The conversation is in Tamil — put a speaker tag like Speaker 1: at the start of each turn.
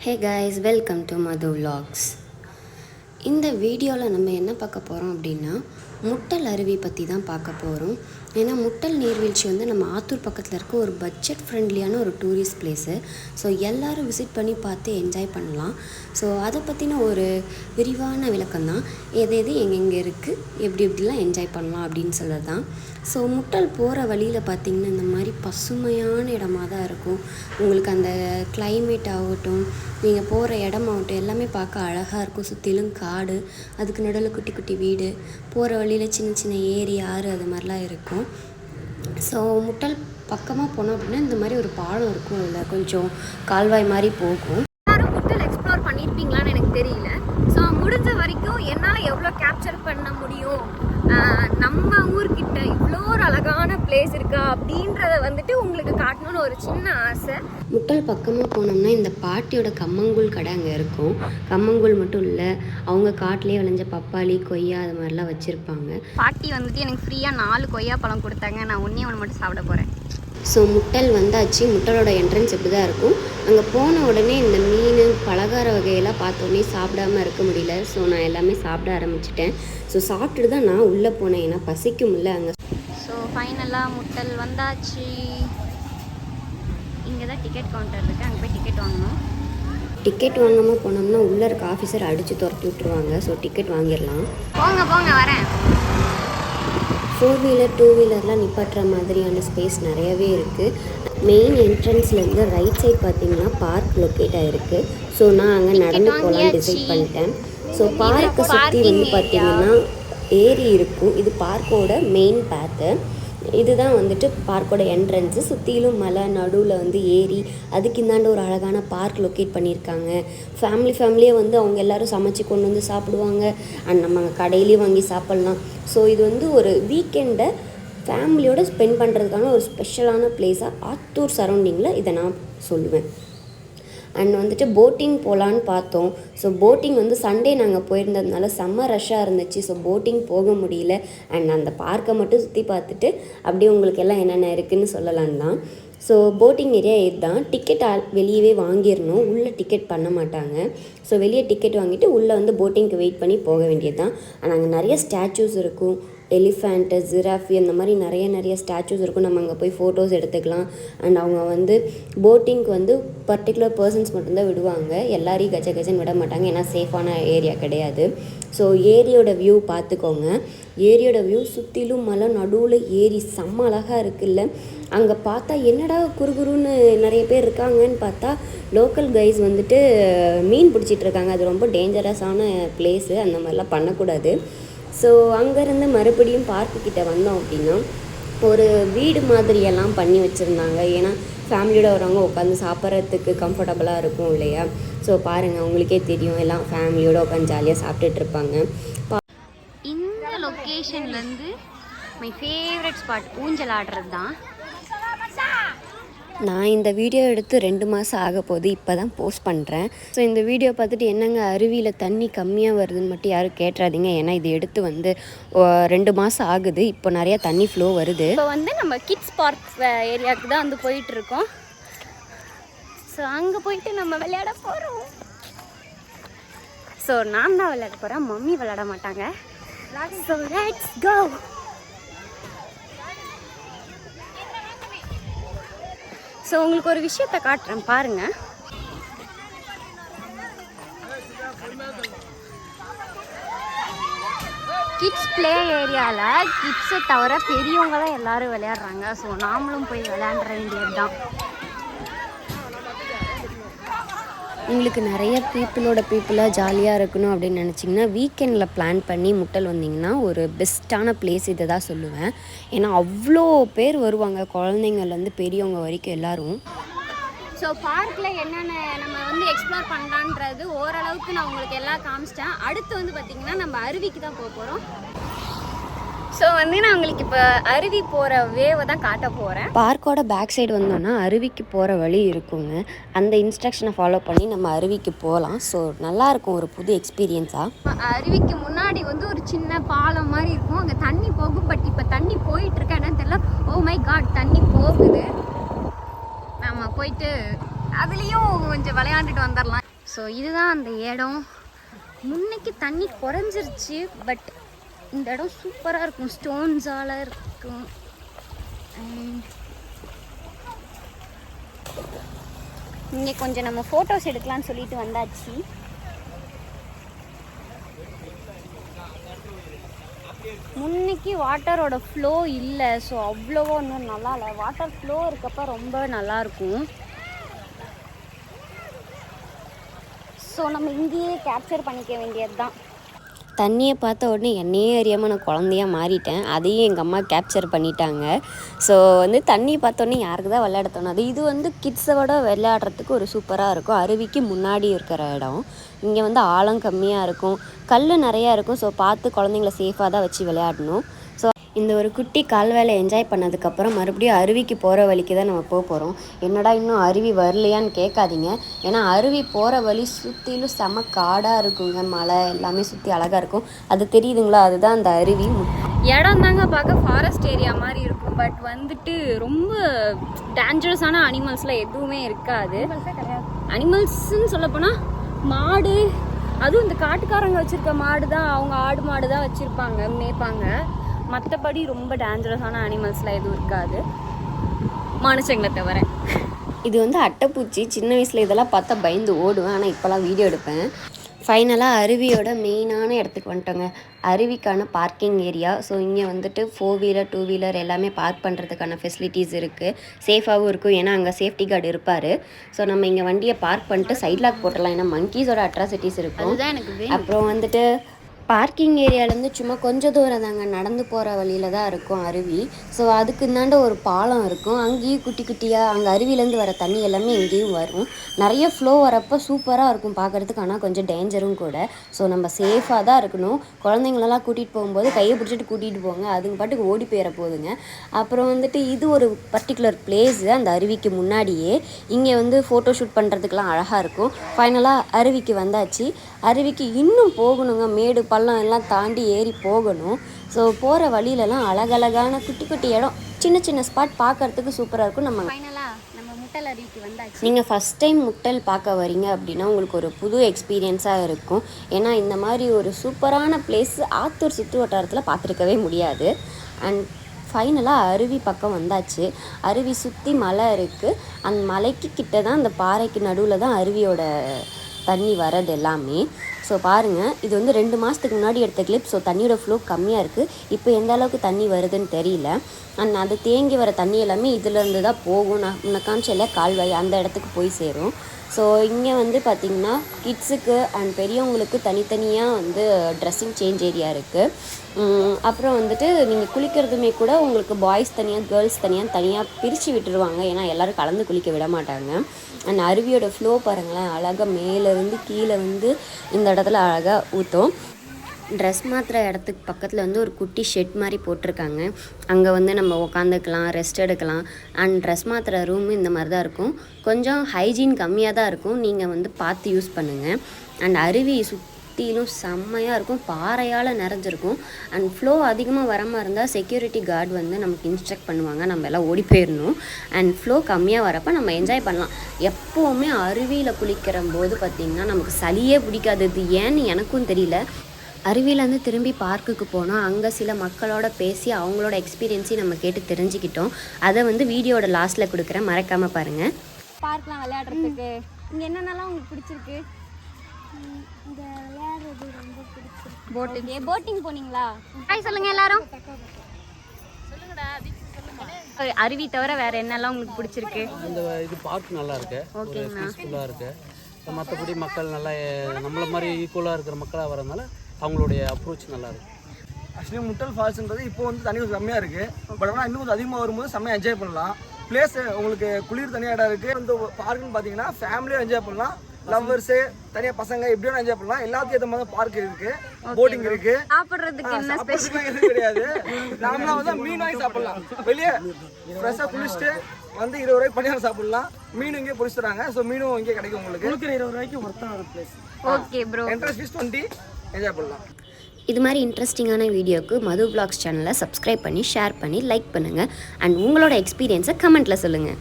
Speaker 1: Hey guys welcome to Madhu vlogs. இந்த வீடியோவில் நம்ம என்ன பார்க்க போகிறோம் அப்படின்னா முட்டல் அருவி பற்றி தான் பார்க்க போகிறோம் ஏன்னா முட்டல் நீர்வீழ்ச்சி வந்து நம்ம ஆத்தூர் பக்கத்தில் இருக்க ஒரு பட்ஜெட் ஃப்ரெண்ட்லியான ஒரு டூரிஸ்ட் பிளேஸு ஸோ எல்லோரும் விசிட் பண்ணி பார்த்து என்ஜாய் பண்ணலாம். ஸோ அதை பற்றின ஒரு விரிவான விளக்கம் தான் எது எது எங்கெங்கே இருக்குது எப்படி எப்படிலாம் என்ஜாய் பண்ணலாம் அப்படின்னு சொல்கிறது தான் ஸோ முட்டல் போகிற வழியில் பார்த்திங்கன்னா இந்த மாதிரி பசுமையான இடமா தான் இருக்கும். உங்களுக்கு அந்த கிளைமேட் ஆகட்டும் நீங்கள் போகிற இடமாகட்டும் எல்லாமே பார்க்க அழகாக இருக்கும். சுற்றிலும் காடு அதுக்கு நடுவில் குட்டி குட்டி வீடு போகிற வழியில் சின்ன சின்ன ஏரி ஆறு அது மாதிரிலாம் இருக்கும். ஸோ முட்டல் பக்கமாக போனோம் அப்படின்னா இந்த மாதிரி ஒரு பாலம் இருக்கும். அதில் கொஞ்சம் கால்வாய் மாதிரி போகும்
Speaker 2: எல்லாரும் முட்டல் எக்ஸ்ப்ளோர் பண்ணியிருப்பீங்களான்னு எனக்கு தெரியல ஸோ முடிஞ்ச வரைக்கும் என்னால் எவ்வளோ கேப்சர் பண்ண முடியும் ஆஹ் நம்ம ஊர்கிட்ட இவ்வளோ ஒரு அழகான பிளேஸ் இருக்கா அப்படின்றத வந்துட்டு உங்களுக்கு காட்டணும்னு ஒரு சின்ன ஆசை.
Speaker 1: முட்டல் பக்கமாக போனோம்னா இந்த பாட்டியோட கம்மங்கூழ் கடை அங்கே இருக்கும். கம்மங்கூழ் மட்டும் இல்லை அவங்க காட்டிலே விளைஞ்ச பப்பாளி கொய்யா அது மாதிரிலாம் வச்சுருப்பாங்க.
Speaker 2: பாட்டி வந்துட்டு எனக்கு ஃப்ரீயாக நாலு கொய்யா பழம் கொடுத்தாங்க. நான் ஒன்றே ஒன்று மட்டும் சாப்பிட போகிறேன்
Speaker 1: ஸோ முட்டல் வந்தாச்சு. முட்டலோட என்ட்ரன்ஸ் இப்படி தான் இருக்கும். அங்கே போன உடனே இந்த மீன் பலகார வகையெல்லாம் பார்த்தோன்னே சாப்பிடாம இருக்க முடியல. ஸோ நான் எல்லாமே சாப்பிட ஆரம்பிச்சிட்டேன். ஸோ சாப்பிட்டுட்டு தான் நான் உள்ளே போனேன். ஏன்னா பசிக்கும்ல அங்கே.
Speaker 2: ஃபைனலாக முட்டல் வந்தாச்சு. இங்கே தான் டிக்கெட் கவுண்டர் இருக்குது அங்கே போய் டிக்கெட் வாங்கணும்.
Speaker 1: டிக்கெட் வாங்காமல் போனோம்னா உள்ளே இருக்க ஆஃபீஸர் அடித்து துரத்தி விட்ருவாங்க ஸோ டிக்கெட் வாங்கிடலாம்.
Speaker 2: போங்க போங்க வரேன்.
Speaker 1: ஃபோர் வீலர் டூ வீலர்லாம் நிப்பாட்டுற மாதிரியான ஸ்பேஸ் நிறையவே இருக்குது மெயின் என்ட்ரன்ஸ்லேருந்து ரைட் சைட் பார்த்தீங்கன்னா பார்க் லொக்கேட் ஆகிருக்கு ஸோ நான் அங்கே நடந்து போகலான்னு டிசைட் பண்ணிட்டேன். ஸோ பார்க்கை சுற்றி வந்து பார்த்தீங்கன்னா ஏரி இருக்கும். இது பார்க்கோட மெயின் பேத்து இதுதான் வந்துட்டு பார்க்கோட என்ட்ரன்ஸு சுற்றிலும் மலை நடுவில் வந்து ஏரி அதுக்கு இந்தாண்ட ஒரு அழகான பார்க் லொக்கேட் பண்ணியிருக்காங்க. ஃபேமிலி ஃபேமிலியே வந்து அவங்க எல்லாரும் சமைச்சு கொண்டு வந்து சாப்பிடுவாங்க. அண்ட் நம்ம அங்கே கடையிலேயே வாங்கி சாப்பிட்லாம். ஸோ இது வந்து ஒரு வீக்கெண்டை ஃபேமிலியோடு ஸ்பெண்ட் பண்ணுறதுக்கான ஒரு ஸ்பெஷலான பிளேஸாக ஆத்தூர் சரௌண்டிங்கில் இதை நான் சொல்லுவேன். அண்ட் வந்துட்டு போட்டிங் போகலான்னு பார்த்தோம். ஸோ போட்டிங் வந்து சண்டே நாங்கள் போயிருந்ததுனால செம்ம ரஷ்ஷாக இருந்துச்சு. ஸோ போட்டிங் போக முடியல. அண்ட் அந்த பார்க்கை மட்டும் சுற்றி பார்த்துட்டு அப்படியே உங்களுக்கு எல்லாம் என்னென்ன இருக்குன்னு சொல்லலான் தான். ஸோ போட்டிங் ஏரியா இதுதான். டிக்கெட் வெளியவே வாங்கிடணும். உள்ளே டிக்கெட் பண்ண மாட்டாங்க. ஸோ வெளியே டிக்கெட் வாங்கிட்டு உள்ளே வந்து போட்டிங்க்கு வெயிட் பண்ணி போக வேண்டியது தான் ஆனால் அங்கே நிறைய ஸ்டாச்சூஸ் இருக்கும். எலிஃபேண்ட்டு ஜிராஃபி அந்த மாதிரி நிறைய நிறைய ஸ்டாச்சூஸ் இருக்கும். நம்ம அங்கே போய் ஃபோட்டோஸ் எடுத்துக்கலாம். அண்ட் அவங்க வந்து போட்டிங்க்கு வந்து பர்டிகுலர் பர்சன்ஸ் மட்டும்தான் விடுவாங்க. எல்லாரையும் கஜ கஜன்னு விட மாட்டாங்க. ஏன்னா சேஃபான ஏரியா கிடையாது. ஸோ ஏரியோட வியூ பார்த்துக்கோங்க. ஏரியோட வியூ சுற்றிலும் மலை நடுவில் ஏரி செம்ம அழகாக இருக்குல்ல. அங்கே பார்த்தா என்னடா குறுகுறுன்னு நிறைய பேர் இருக்காங்கன்னு பார்த்தா லோக்கல் கைஸ் வந்துட்டு மீன் பிடிச்சிட்டு இருக்காங்க. அது ரொம்ப டேஞ்சரஸான பிளேஸு அந்த மாதிரிலாம் பண்ணக்கூடாது. ஸோ அங்கேருந்து மறுபடியும் பார்க்குக்கிட்ட வந்தோம் அப்படின்னா ஒரு வீடு மாதிரியெல்லாம் பண்ணி வச்சுருந்தாங்க. ஏன்னா ஃபேமிலியோட வரவங்க உட்காந்து சாப்பிட்றதுக்கு கம்ஃபர்டபுளாக இருக்கும் இல்லையா? ஸோ பாருங்கள் உங்களுக்கே தெரியும். எல்லாம் ஃபேமிலியோட உட்காந்து ஜாலியாக சாப்பிட்டுட்டு இருப்பாங்க. பா
Speaker 2: இந்த லொக்கேஷன்லேருந்து மை ஃபேவரட் ஸ்பாட் ஊஞ்சல் ஆடுறது தான்
Speaker 1: நான் இந்த வீடியோ எடுத்து ரெண்டு மாதம் ஆக போகுது இப்போ தான் போஸ்ட் பண்ணுறேன் ஸோ இந்த வீடியோ பார்த்துட்டு என்னங்க அருவியில் தண்ணி கம்மியாக வருதுன்னு மட்டும் யாரும் கேட்டுறாதீங்க. ஏன்னா இது எடுத்து வந்து ரெண்டு மாதம் ஆகுது. இப்போ நிறையா தண்ணி ஃப்ளோ வருது.
Speaker 2: இப்போ வந்து நம்ம கிட்ஸ் பார்க் ஏரியாவுக்கு தான் வந்து போயிட்டு இருக்கோம் ஸோ அங்கே போயிட்டு நம்ம விளையாட போகிறோம் ஸோ நான் தான் விளையாட போகிறேன் மம்மி விளையாட மாட்டாங்க. ஸோ லெட்ஸ் கோ ஸோ உங்களுக்கு ஒரு விஷயத்தை காட்டுறேன் பாருங்க. கிட்ஸ் ப்ளே ஏரியாவில் கிட்ஸை தவிர பெரியவங்க தான் எல்லாரும் விளையாடுறாங்க. ஸோ நாமளும் போய் விளையாண்டுற வேண்டியது தான்
Speaker 1: உங்களுக்கு நிறைய பீப்புளோட பீப்புளாக ஜாலியாக இருக்கணும் அப்படின்னு நினச்சிங்கன்னா வீக்கெண்டில் பிளான் பண்ணி முட்டல் வந்தீங்கன்னா ஒரு பெஸ்ட்டான பிளேஸ் இதை தான் சொல்லுவேன். ஏன்னா அவ்வளோ பேர் வருவாங்க. குழந்தைங்கள்லேருந்து பெரியவங்க வரைக்கும் எல்லாரும்.
Speaker 2: ஸோ பார்க்கில் என்னென்ன நம்ம வந்து எக்ஸ்ப்ளோர் பண்ணலான்றது ஓரளவுக்கு நான் உங்களுக்கு எல்லாம் காமிச்சிட்டேன். அடுத்து வந்து பார்த்திங்கன்னா நம்ம அருவிக்கு தான் போக போகிறோம் ஸோ வந்து நான் உங்களுக்கு இப்போ அருவி போகிற வேவை தான் காட்ட போகிறேன்
Speaker 1: பார்க்கோட பேக் சைடு வந்தோம்னா அருவிக்கு போகிற வழி இருக்குங்க. அந்த இன்ஸ்ட்ரக்ஷனை ஃபாலோ பண்ணி நம்ம அருவிக்கு போகலாம் ஸோ நல்லாயிருக்கும் ஒரு புது எக்ஸ்பீரியன்ஸாக
Speaker 2: அருவிக்கு முன்னாடி வந்து ஒரு சின்ன பாலம் மாதிரி இருக்கும். அங்கே தண்ணி போகும் பட் இப்போ தண்ணி போயிட்டு இருக்கா என்னன்னு தெரியல. ஓ மை காட் தண்ணி போகுது. நம்ம போயிட்டு அதுலேயும் கொஞ்சம் விளையாண்டுட்டு வந்துடலாம் ஸோ இதுதான் அந்த இடம். முன்னைக்கு தண்ணி குறைஞ்சிருச்சு பட் இந்த இடம் சூப்பராக இருக்கும். ஸ்டோன்ஸால் இருக்கும். அண்ட் இங்கே கொஞ்சம் நம்ம ஃபோட்டோஸ் எடுக்கலாம்னு சொல்லிட்டு வந்தாச்சு. முன்னைக்கு வாட்டரோட ஃப்ளோ இல்லை. ஸோ அவ்வளோவா ஒன்றும் நல்லா இல்லை. வாட்டர் ஃப்ளோ இருக்கப்ப ரொம்ப நல்லாயிருக்கும் ஸோ நம்ம இங்கேயே கேப்சர் பண்ணிக்க வேண்டியது தான்
Speaker 1: தண்ணியை பார்த்த உடனே என்னையே அறியாமல் நான் குழந்தையா மாறிட்டேன். அதையும் எங்கள் அம்மா கேப்சர் பண்ணிட்டாங்க. ஸோ வந்து தண்ணி பார்த்த உடனே யாருக்கு தான் விளையாட தோணாது இது வந்து கிட்ஸோட விளையாடுறதுக்கு ஒரு சூப்பராக இருக்கும். அருவிக்கு முன்னாடி இருக்கிற இடம். இங்கே வந்து ஆழம் கம்மியாக இருக்கும். கல் நிறையா இருக்கும். ஸோ பார்த்து குழந்தைங்கள சேஃபாக தான் வச்சு விளையாடணும். இந்த ஒரு குட்டி கால்வேலை என்ஜாய் பண்ணதுக்கப்புறம் மறுபடியும் அருவிக்கு போகிற வழிக்கு தான் நம்ம போக போகிறோம் என்னடா இன்னும் அருவி வரலையான்னு கேட்காதீங்க. ஏன்னா அருவி போகிற வழி சுற்றிலும் செம காடாக இருக்குங்க மலை. எல்லாமே சுற்றி அழகாக இருக்கும். அது தெரியுதுங்களா? அதுதான் அந்த அருவி.
Speaker 2: இடம் தாங்க பார்க்க ஃபாரஸ்ட் ஏரியா மாதிரி இருக்கும். பட் வந்துட்டு ரொம்ப டேஞ்சரஸான அனிமல்ஸ்லாம் எதுவுமே இருக்காது. அனிமல்ஸ்ன்னு சொல்லப்போனால் மாடு அதுவும் இந்த காட்டுக்காரங்க வச்சுருக்க மாடு தான் அவங்க ஆடு மாடு தான் வச்சுருப்பாங்க மேய்ப்பாங்க. மற்றபடி ரொம்ப டேஞ்சரஸான அனிமல்ஸ்லாம் எதுவும் இருக்காது. மனுஷங்களை தவிர.
Speaker 1: இது வந்து அட்டைப்பூச்சி. சின்ன வயசில் இதெல்லாம் பார்த்தா பயந்து ஓடுவேன். ஆனால் இப்போலாம் வீடியோ எடுப்பேன். ஃபைனலாக அருவியோட மெயினான இடத்துக்கு வந்துட்டோங்க. அருவிக்கான பார்க்கிங் ஏரியா ஸோ இங்கே வந்துட்டு ஃபோர் வீலர் டூ வீலர் எல்லாமே பார்க் பண்ணுறதுக்கான ஃபெசிலிட்டிஸ் இருக்குது சேஃபாகவும் இருக்கும். ஏன்னா அங்கே சேஃப்டி கார்டு இருப்பார். ஸோ நம்ம இங்கே வண்டியை பார்க் பண்ணிட்டு சைட் லாக் போட்டுடலாம். ஏன்னா மங்கீஸோட அட்ராசிட்டிஸ் இருக்கும்.
Speaker 2: அதுதான் எனக்கு வேணும்.
Speaker 1: அப்புறம் வந்துட்டு பார்க்கிங் ஏரியாலேருந்து சும்மா கொஞ்சம் தூரம் தாங்க நடந்து போகிற வழியில தான் இருக்கும் அருவி. ஸோ அதுக்கு இந்தாண்ட ஒரு பாலம் இருக்கும். அங்கேயும் குட்டி குட்டியாக அங்கே அருவிலேருந்து வர தண்ணி எல்லாமே இங்கேயும் வரும். நிறைய ஃப்ளோ வரப்போ சூப்பராக இருக்கும் பார்க்குறதுக்கு. ஆனால் கொஞ்சம் டேஞ்சரும் கூட. ஸோ நம்ம சேஃபாக தான் இருக்கணும். குழந்தைங்களெல்லாம் கூட்டிகிட்டு போகும்போது கையை பிடிச்சிட்டு கூட்டிகிட்டு போங்க. அதுங்க பாட்டுக்கு ஓடி போயிட போகுதுங்க அப்புறம் வந்துட்டு இது ஒரு பர்டிகுலர் பிளேஸு அந்த அருவிக்கு முன்னாடியே. இங்கே வந்து ஃபோட்டோ ஷூட் பண்ணுறதுக்கெலாம் அழகாக இருக்கும். ஃபைனலாக அருவிக்கு வந்தாச்சு. அருவிக்கு இன்னும் போகணுங்க. மேடு பள்ளம் எல்லாம் தாண்டி ஏறி போகணும். ஸோ போகிற வழியிலலாம் அழகழகான குட்டி குட்டி இடம். சின்ன சின்ன ஸ்பாட் பார்க்கறதுக்கு சூப்பராக இருக்கும். நம்ம
Speaker 2: ஃபைனலாக நம்ம முட்டல் அருவிக்கு வந்தாச்சு.
Speaker 1: நீங்கள் ஃபஸ்ட் டைம் முட்டல் பார்க்க வரீங்க அப்படின்னா உங்களுக்கு ஒரு புது எக்ஸ்பீரியன்ஸாக இருக்கும். ஏன்னா இந்த மாதிரி ஒரு சூப்பரான பிளேஸ் ஆத்தூர் சுற்று வட்டாரத்தில் பார்த்துருக்கவே முடியாது. அண்ட் ஃபைனலாக அருவி பக்கம் வந்தாச்சு. அருவி சுற்றி மலை இருக்குது அந்த மலைக்கு கிட்ட தான் அந்த பாறைக்கு நடுவில் தான் அருவியோட தண்ணி வரது எல்லாமே. ஸோ பாருங்கள் இது வந்து ரெண்டு மாதத்துக்கு முன்னாடி எடுத்த கிளிப் ஸோ தண்ணியோட ஃப்ளோ கம்மியாக இருக்குது இப்போ எந்த அளவுக்கு தண்ணி வருதுன்னு தெரியல. அண்ட் அது தேங்கி வர தண்ணி எல்லாமே இதுலேருந்து தான் போகும். நான் முன்ன காமிச்சல கால்வாய் அந்த இடத்துக்கு போய் சேரும். ஸோ இங்கே வந்து பார்த்திங்கன்னா கிட்ஸுக்கு அண்ட் பெரியவங்களுக்கு தனித்தனியாக வந்து ட்ரெஸ்ஸிங் சேஞ்ச் ஏரியா இருக்குது அப்புறம் வந்துட்டு நீங்கள் குளிக்கிறதுமே கூட உங்களுக்கு பாய்ஸ் தனியாக கேர்ள்ஸ் தனியாக தனியாக பிரித்து விட்டுருவாங்க. ஏன்னா எல்லோரும் கலந்து குளிக்க விட மாட்டாங்க. அண்ட் அருவியோட ஃப்ளோ பாருங்களேன் அழகாக மேலேருந்து கீழே வந்து இந்த இடத்துல அழகாக ஊற்றும் ட்ரெஸ் மாற்றுற இடத்துக்கு பக்கத்தில் வந்து ஒரு குட்டி ஷெட் மாதிரி போட்டிருக்காங்க. அங்கே வந்து நம்ம உக்காந்துக்கலாம் ரெஸ்ட் எடுக்கலாம். அண்ட் ட்ரெஸ் மாற்றுற ரூம் இந்த மாதிரி தான் இருக்கும். கொஞ்சம் ஹைஜீன் கம்மியாக தான் இருக்கும். நீங்கள் வந்து பார்த்து யூஸ் பண்ணுங்கள் அண்ட் அருவி சுற்றிலும் செம்மையாக இருக்கும். பாறையால் நிறைஞ்சிருக்கும். அண்ட் ஃப்ளோ அதிகமாக வர மாதிரி இருந்தால் செக்யூரிட்டி கார்டு வந்து நமக்கு இன்ஸ்ட்ரக்ட் பண்ணுவாங்க. நம்ம எல்லாம் ஓடி போயிடணும் அண்ட் ஃப்ளோ கம்மியாக வரப்போ நம்ம என்ஜாய் பண்ணலாம். எப்போவுமே அருவியில் குளிக்கிற போது பார்த்திங்கன்னா நமக்கு சளியே பிடிக்காது. இது ஏன்னு எனக்கும் தெரியல. அருவியிலேருந்து திரும்பி பார்க்குக்கு போனோம். அங்கே சில மக்களோட பேசி அவங்களோட எக்ஸ்பீரியன்ஸையும் நம்ம கேட்டு தெரிஞ்சுக்கிட்டோம். அதை வந்து வீடியோட லாஸ்ட்டில் கொடுக்குறேன். மறக்காமல் பாருங்கள்
Speaker 2: பார்க்லாம் விளையாடுறதுக்கு. இங்கே என்னென்னலாம் உங்களுக்கு பிடிச்சிருக்கு?
Speaker 3: இந்த விளையாடுறது ரொம்ப பிடிச்சிருக்கு.
Speaker 2: போட்டிங் போட்டிங் போனீங்களா? ஹாய் சொல்லுங்க எல்லாரும். சொல்லுங்கடா அருவி தவிர வேற என்னெல்லாம் உங்களுக்கு பிடிச்சிருக்கு?
Speaker 4: இந்த இது பார்க் நல்லா இருக்கு. பீஸ்ஃபுல்லாக இருக்கு. மற்றபடி மக்கள் நல்லா நம்மள மாதிரி ஈக்குவலாக இருக்கிற மக்களாக வரதுனால அவங்களுடைய அப்ரோச் நல்லா இருக்கு.
Speaker 5: ஆக்சுவலி முட்டல் ஃபால்ஸ்ன்றது இப்போ வந்து தண்ணி கொஞ்சம் கம்மியாக இருக்குது பட் ஆனால் இன்னும் கொஞ்சம் அதிகமாக வரும்போது செம்மையாக என்ஜாய் பண்ணலாம். பிளேஸ் உங்களுக்கு குளிர் தனியாக இடம் இருக்குது இந்த பார்க்குன்னு பார்த்தீங்கன்னா ஃபேமிலியாக என்ஜாய் பண்ணலாம். லவ்வர்ஸு தனியாக பசங்க எப்படி வேணா என்ஜாய் பண்ணலாம். எல்லாத்துக்கும் ஏற்ற மாதிரி பார்க் இருக்குது போட்டிங் இருக்குது
Speaker 2: சாப்பிட்றதுக்கு என்ன ஸ்பெஷல்
Speaker 5: சாப்பிட்றதுக்குலாம் எதுவும் கிடையாது. நாமளா வந்து மீன் வாங்கி சாப்பிடலாம். வெளியே ஃப்ரெஷ்ஷாக குளிச்சுட்டு வந்து இருபது ரூபாய்க்கு பணியாரம் சாப்பிடலாம். மீன் இங்கே பிடிச்சிடுறாங்க. ஸோ மீனும் இங்கே கிடைக்கும் உங்களுக்கு. இருபது ரூபாய்க்கு ஒருத்தான place
Speaker 2: okay bro
Speaker 5: entrance fees twenty enjoy பண்ணலாம்.
Speaker 1: இது மாதிரி இன்ட்ரெஸ்டிங்கான வீடியோக்கு மது பிளாக்ஸ் சேனலை சப்ஸ்கிரைப் பண்ணி ஷேர் பண்ணி லைக் பண்ணுங்கள் அண்ட் உங்களோட எக்ஸ்பீரியன்ஸை கமெண்ட்டில் சொல்லுங்கள்